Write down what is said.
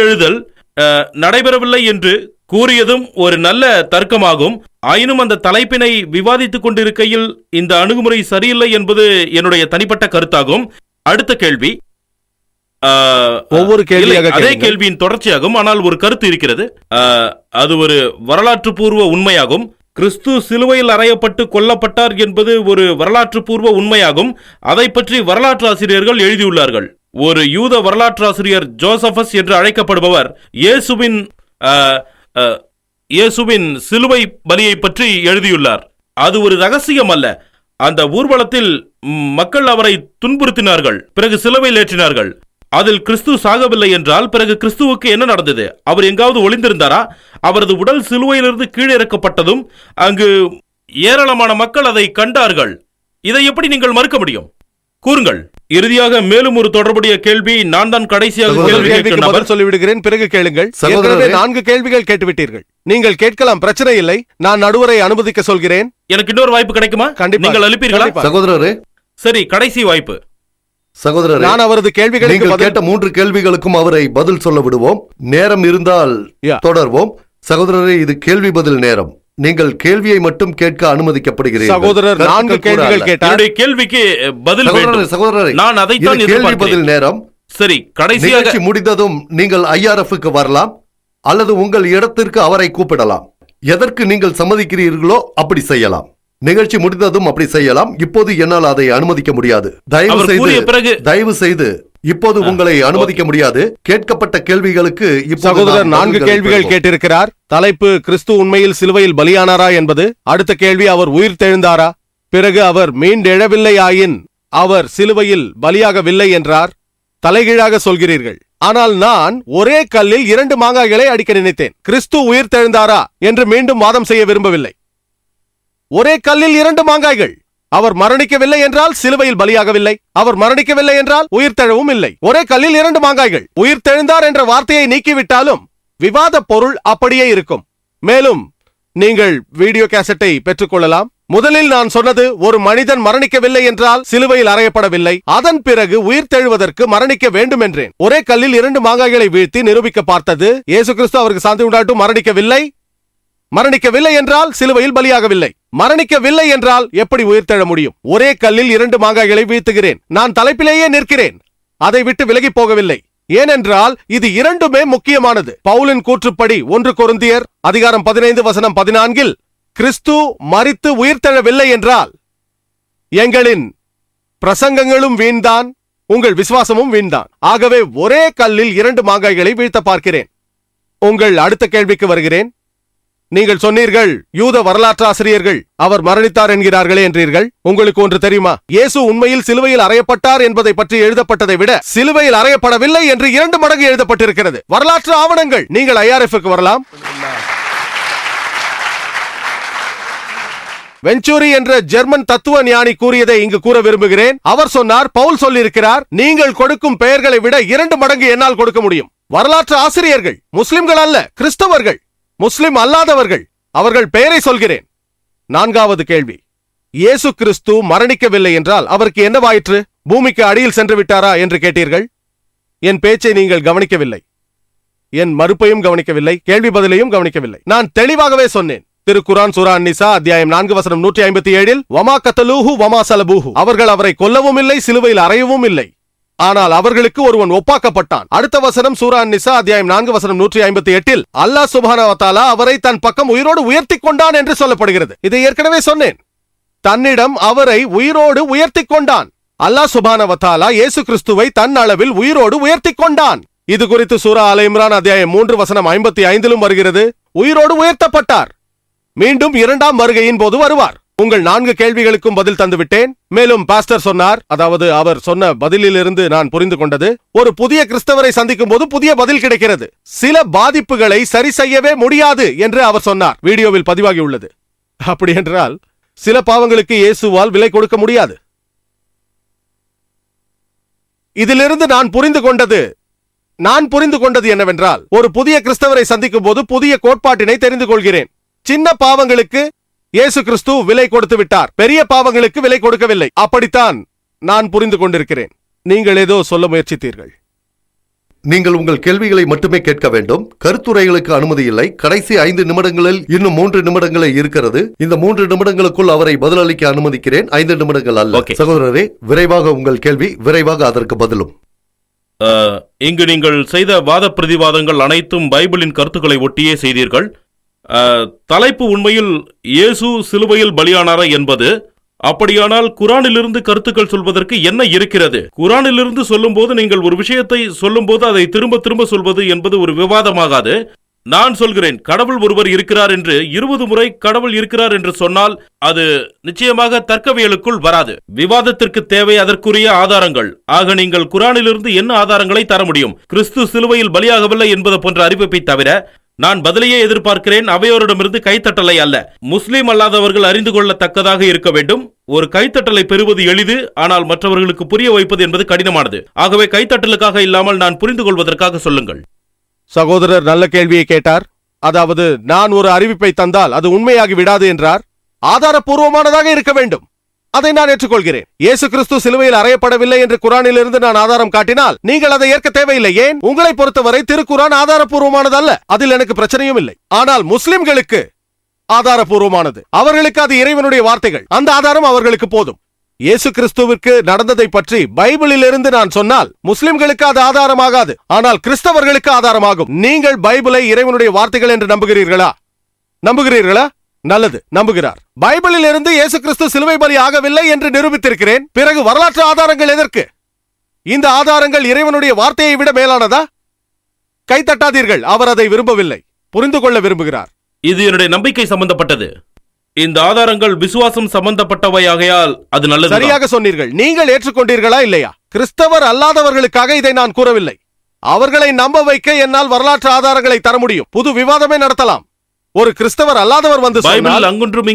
எழுதல் நடைபெறவில்லை என்று கூறியதும் ஒரு நல்ல தர்க்கமாகும். ஆயினும் அந்த தலைப்பினை விவாதித்துக் கொண்டிருக்கையில் இந்த அணுகுமுறை சரியில்லை என்பது என்னுடைய தனிப்பட்ட கருத்தாகும். அடுத்த கேள்வி. ஒவ்வொரு கேள்வியாக அதே. கேள்வியின் தொடர்ச்சியாகும். ஆனால் ஒரு கருத்து இருக்கிறது. அது ஒரு வரலாற்று பூர்வ உண்மையாகும். கிறிஸ்து சிலுவையில் அறையப்பட்டு கொல்லப்பட்டார் என்பது ஒரு வரலாற்று பூர்வ உண்மையாகும். அதை பற்றி வரலாற்று ஆசிரியர்கள் எழுதியுள்ளார்கள். ஒரு யூத வரலாற்றாசிரியர் ஜோசபஸ் என்று அழைக்கப்படுபவர் இயேசுவின் இயேசுவின் சிலுவை பலியை பற்றி எழுதியுள்ளார். அது ஒரு ரகசியம் அல்ல. அந்த ஊர்வலத்தில் மக்கள் அவரை துன்புறுத்தினார்கள் பிறகு சிலுவையில் ஏற்றினார்கள். அதில் கிறிஸ்து சாகவில்லை என்றால் பிறகு கிறிஸ்துவுக்கு என்ன நடந்தது? அவர் எங்காவது ஒளிந்திருந்தாரா? அவரது உடல் சிலுவையிலிருந்து கீழே இறக்கப்பட்டதும் அங்கு ஏராளமான மக்கள் அதை கண்டார்கள். இதை எப்படி நீங்கள் மறுக்க முடியும்? கூறுங்கள். இறுதியாக மேலும் ஒரு தொடர்புடைய கேள்வி நான் தான் கடைசியாக கேள்வி கேட்கும் நபர். சொல்லிவிடுகிறேன் பிறகு கேளுங்கள். ஏற்கனவே நான்கு கேள்விகள் கேட்டுவிட்டீர்கள். நீங்கள் கேட்கலாம் பிரச்சனை இல்லை. நான் நடுவரை அனுமதிக்க சொல்கிறேன். எனக்கு இன்னொரு வாய்ப்பு கிடைக்குமா? கண்டிப்பா. நீங்கள் அளிப்பீர்களா. சகோதரரே. சரி கடைசி வாய்ப்பு. சகோதரரே நான் அவரது கேள்விகளுக்கு கேட்ட மூன்று கேள்விகளுக்கும் அவரை பதில் சொல்ல விடுவோம். நேரம் இருந்தால். தொடர்வோம். சகோதரரே இது கேள்வி பதில் நேரம். நீங்கள் கேள்வியை மட்டும் கேட்க அனுமதிக்கப்படுகிறீர்கள். சகோதரர் கருத்துக்கள் நான்கு கூற கேள்விகள் அல்ல. கேட்டார். என்னுடைய கேள்விக்கு அஹ், பதில் சகோதரரே வேண்டும். சகோதரரே நான் அதைத்தான் இது கேள்வி எதிர்பார்க்கிறேன். பதில் நேரம். சரி கடைசியாக நிகழ்ச்சி முடிந்ததும் நீங்கள் ஐஆர்எஃப்க்கு வரலாம் அல்லது உங்கள் இடத்திற்கு அவரை கூப்பிடலாம். எதற்கு நீங்கள் சம்மதிக்கிறீர்களோ அப்படி செய்யலாம். நிகழ்ச்சி முடிந்ததும் அப்படி செய்யலாம். இப்போது என்னால் அதை அனுமதிக்க முடியாது. தயவு செய்து தயவு செய்து இப்போது உங்களை அனுமதிக்க முடியாது. கேட்கப்பட்ட கேள்விகளுக்கு சகோதரர் நான்கு கேள்விகள். கேட்டிருக்கிறார். தலைப்பு கிறிஸ்து உண்மையில் சிலுவையில் பலியானாரா? என்பது. அடுத்த கேள்வி அவர் உயிர் தெழுந்தாரா? பிறகு அவர் மீண்டெழவில்லை ஆயின் அவர் சிலுவையில் பலியாகவில்லை என்றார். தலைகீழாக சொல்கிறீர்கள். ஆனால் நான் ஒரே கல்லில் இரண்டு மாங்காய்களை அடிக்க நினைத்தேன். கிறிஸ்து உயிர் தெழுந்தாரா? என்று மீண்டும் வாதம் செய்ய விரும்பவில்லை. ஒரே கல்லில் இரண்டு மாங்காய்கள். அவர் மரணிக்கவில்லை என்றால் சிலுவையில் பலியாகவில்லை. அவர் மரணிக்கவில்லை என்றால் உயிர்த்தெழவும் இல்லை. ஒரே கல்லில் இரண்டு மாங்காய்கள். உயிர் தெழுந்தார் என்ற வார்த்தையை நீக்கிவிட்டாலும் விவாத பொருள் அப்படியே இருக்கும். மேலும் நீங்கள் வீடியோ கேசட்டை பெற்றுக்கொள்ளலாம். முதலில் நான் சொன்னது ஒரு மனிதன் மரணிக்கவில்லை என்றால் சிலுவையில் அறையப்படவில்லை. அதன் பிறகு உயிர் தெழுவதற்கு மரணிக்க வேண்டும் என்றேன் ஒரே கல்லில் இரண்டு மாங்காய்களை வீழ்த்தி நிரூபிக்க பார்த்தது. இயேசு கிறிஸ்து அவருக்கு சாந்தி உண்டாட்டும் மரணிக்கவில்லை. மரணிக்கவில்லை என்றால் சிலுவையில் பலியாகவில்லை. மரணிக்கவில்லை என்றால் எப்படி உயிர்த்தெழ முடியும்? ஒரே கல்லில் இரண்டு மாங்காய்களை வீழ்த்துகிறேன். நான் தலைப்பிலேயே நிற்கிறேன். அதை விட்டு விலகி போகவில்லை. ஏனென்றால் இது இரண்டுமே முக்கியமானது. பவுலின் கூற்றுப்படி ஒன்று கொருந்தியர் அதிகாரம் பதினைந்து வசனம் பதினான்கில் கிறிஸ்து மரித்து உயிர்த்தெழவில்லை என்றால் எங்களின் பிரசங்கங்களும் வீண்தான் உங்கள் விசுவாசமும் வீண்தான். ஆகவே ஒரே கல்லில் இரண்டு மாங்காய்களை வீழ்த்த பார்க்கிறேன். உங்கள் அடுத்த கேள்விக்கு வருகிறேன். நீங்கள் சொன்னீர்கள் யூத வரலாற்று ஆசிரியர்கள் அவர் மரணித்தார் என்கிறார்களே என்றீர்கள். உங்களுக்கு ஒன்று தெரியுமா? இயேசு உண்மையில் சிலுவையில் அறையப்பட்டார் என்பதை பற்றி எழுதப்பட்டதை விட சிலுவையில் அறையப்படவில்லை என்று இரண்டு மடங்கு எழுதப்பட்டிருக்கிறது. வரலாற்று ஆவணங்கள். நீங்கள் ஐஆர்எஃப்க்கு வரலாம். வெஞ்சூரி என்ற ஜெர்மன் தத்துவ ஞானி கூறியதை இங்கு கூற விரும்புகிறேன். அவர் சொன்னார் பவுல் சொல்லியிருக்கிறார் நீங்கள் கொடுக்கும் பெயர்களை விட இரண்டு மடங்கு என்னால் கொடுக்க முடியும். வரலாற்று ஆசிரியர்கள் முஸ்லிம்கள் அல்ல கிறிஸ்தவர்கள் முஸ்லிம் அல்லாதவர்கள் அவர்கள் பெயரை சொல்கிறேன். நான்காவது கேள்வி. இயேசு கிறிஸ்து மரணிக்கவில்லை என்றால் அவருக்கு என்னவாயிற்று பூமிக்கு அடியில் சென்று விட்டாரா என்று கேட்டீர்கள்? என் பேச்சை நீங்கள் கவனிக்கவில்லை. என் மறுப்பையும் கவனிக்கவில்லை. கேள்வி பதிலையும் கவனிக்கவில்லை. நான் தெளிவாகவே சொன்னேன். திருக்குரான் சூரா அன்னிசா அத்தியாயம் நான்கு வசனம் நூற்றி ஐம்பத்தி ஏழில் வமா கத்தலூஹு வமா சலபூஹு. அவர்கள் அவரை கொல்லவும் இல்லை சிலுவையில் அறையவும் இல்லை. ஆனால் அவர்களுக்கு ஒருவன் ஒப்பாக்கப்பட்டான். அடுத்த வசனம் சூரா நிசா அத்தியாயம் நான்கு வசனம் நூற்றி ஐம்பத்தி எட்டில் அல்லாஹ் சுபானவத்தாலா அவரை தன் பக்கம் உயிரோடு உயர்த்தி கொண்டான் என்று சொல்லப்படுகிறது. இதை ஏற்கனவே சொன்னேன். தன்னிடம் அவரை உயிரோடு உயர்த்தி கொண்டான் அல்லாஹ் சுபானவத்தாலா இயேசு கிறிஸ்துவை தன் அளவில் உயிரோடு உயர்த்தி கொண்டான் இது குறித்து சூரா அல இம்ரான் அத்தியாயம் மூன்று வசனம் ஐம்பத்தி ஐந்திலும் வருகிறது. உயிரோடு உயர்த்தப்பட்டார். மீண்டும் இரண்டாம் வருகையின் போது வருவார். உங்கள் நான்கு கேள்விகளுக்கும் பதில் தந்துவிட்டேன். மேலும் பாஸ்டர் சொன்னார் அதாவது அவர் சொன்ன பதிலிலிருந்து நான் புரிந்து கொண்டது ஒரு புதிய கிறிஸ்தவரை சந்திக்கும் போது புதிய பதில் கிடைக்கிறது. சில பாதிப்புகளை சரி செய்யவே முடியாது என்று அவர் சொன்னார். வீடியோவில் பதிவாகி உள்ளது அப்படி என்றால் சில பாவங்களுக்கு இயேசுவால் விலை கொடுக்க முடியாது. இதிலிருந்து நான் புரிந்து கொண்டது நான் புரிந்து கொண்டது என்னவென்றால் ஒரு புதிய கிறிஸ்தவரை சந்திக்கும் போது புதிய கோட்பாட்டினை தெரிந்து கொள்கிறேன். சின்ன பாவங்களுக்கு இயேசு கிறிஸ்து விலை கொடுத்து விட்டார். பெரிய பாவங்களுக்கு விலை கொடுக்கவில்லை. அப்படித்தான் நான் புரிந்து கொண்டிருக்கிறேன். நீங்கள் ஏதோ சொல்ல முயற்சித்தீர்கள். நீங்கள் உங்கள் கேள்விகளை மட்டுமே கேட்க வேண்டும். கருத்துரைகளுக்கு அனுமதி இல்லை. கடைசி ஐந்து நிமிடங்களில் இன்னும் மூன்று நிமிடங்களே இருக்கிறது. இந்த மூன்று நிமிடங்களுக்குள் அவரை பதிலளிக்க அனுமதிக்கிறேன். ஐந்து நிமிடங்கள் அல்ல. Okay. சகோதரரே விரைவாக உங்கள் கேள்வி விரைவாக அதற்கு பதிலும். இங்கு நீங்கள் செய்த வாத பிரதிவாதங்கள் அனைத்தும் பைபிளின் கருத்துக்களை ஒட்டியே செய்தீர்கள். தலைப்பு உண்மையில் இயேசு சிலுவையில் பலியானாரா என்பது அப்படியானால் குரானிலிருந்து கருத்துக்கள் சொல்வதற்கு என்ன இருக்கிறது? குரானிலிருந்து சொல்லும்போது நீங்கள் ஒரு விஷயத்தை சொல்லும்போது அதை திரும்ப திரும்ப சொல்வது என்பது ஒரு விவாதமாகாது. நான் சொல்கிறேன் கடவுள் ஒருவர் இருக்கிறார் என்று இருபது முறை கடவுள் இருக்கிறார் என்று சொன்னால் அது நிச்சயமாக தர்க்கவியலுக்குள் வராது. விவாதத்திற்கு தேவை அதற்குரிய ஆதாரங்கள். ஆக நீங்கள் குரானிலிருந்து என்ன ஆதாரங்களை தர முடியும்? கிறிஸ்து சிலுவையில் பலியாகவில்லை என்பது போன்ற அறிவிப்பை தவிர நான் பதிலையே எதிர்பார்க்கிறேன் அவையோரிடமிருந்து கைத்தட்டலை அல்ல. முஸ்லீம் அல்லாதவர்கள் அறிந்து கொள்ளத்தக்கதாக இருக்க வேண்டும். ஒரு கைத்தட்டலை பெறுவது எளிது ஆனால் மற்றவர்களுக்கு புரிய வைப்பது என்பது கடினமானது. ஆகவே கைத்தட்டலுக்காக இல்லாமல் நான் புரிந்து கொள்வதற்காக சொல்லுங்கள். சகோதரர் நல்ல கேள்வியை கேட்டார். அதாவது நான் ஒரு அறிவிப்பை தந்தால் அது உண்மையாகி விடாது என்றார். ஆதாரப்பூர்வமானதாக இருக்க வேண்டும். அதை நான் ஏற்றுக்கொள்கிறேன். இயேசு கிறிஸ்து சிலுவையில் அறையப்படவில்லை என்று குரானிலிருந்து நான் ஆதாரம் காட்டினால் நீங்கள் அதை ஏற்க தேவையில்லை. ஏன்? உங்களை பொறுத்தவரை திருக்குரான் ஆதாரப்பூர்வமானது அல்ல அதில் எனக்கு பிரச்சனையும் இல்லை. ஆனால் முஸ்லிம்களுக்கு ஆதாரப்பூர்வமானது அவர்களுக்கு அது இறைவனுடைய வார்த்தைகள். அந்த ஆதாரம் அவர்களுக்கு போதும். இயேசு கிறிஸ்துவிற்கு நடந்ததை பற்றி பைபிளில் இருந்து நான் சொன்னால் முஸ்லிம்களுக்கு அது ஆதாரமாகாது. ஆனால் கிறிஸ்தவர்களுக்கு ஆதாரமாகும். நீங்கள் பைபிளை இறைவனுடைய வார்த்தைகள் என்று நம்புகிறீர்களா? நம்புகிறீர்களா? நல்லது நம்புகிறார். பைபிளில் இருந்து இயேசு கிறிஸ்து சிலுவை பலி ஆகவில்லை என்று நிரூபித்திருக்கிறேன். பிறகு வரலாற்று ஆதாரங்கள் எதற்கு? இந்த ஆதாரங்கள் இறைவனுடைய வார்த்தையை விட மேலானதா? கைத்தட்டாதீர்கள் அவர் அதை விரும்பவில்லை. புரிந்து கொள்ள விரும்புகிறார். இது என்னுடைய நம்பிக்கை சம்பந்தப்பட்டது. இந்த ஆதாரங்கள் விசுவாசம் சம்பந்தப்பட்டவையாகையால் அது நல்லது சரியாக சொன்னீர்கள். நீங்கள் ஏற்றுக்கொண்டீர்களா இல்லையா? கிறிஸ்தவர் அல்லாதவர்களுக்காக இதை நான் கூறவில்லை. அவர்களை நம்ப வைக்க என்னால் வரலாற்று ஆதாரங்களை தர முடியும். புது விவாதமே நடத்தலாம். ஒரு கிறிஸ்தவர் அல்லாதவர் வந்து பைபிள் அங்கொன்றும்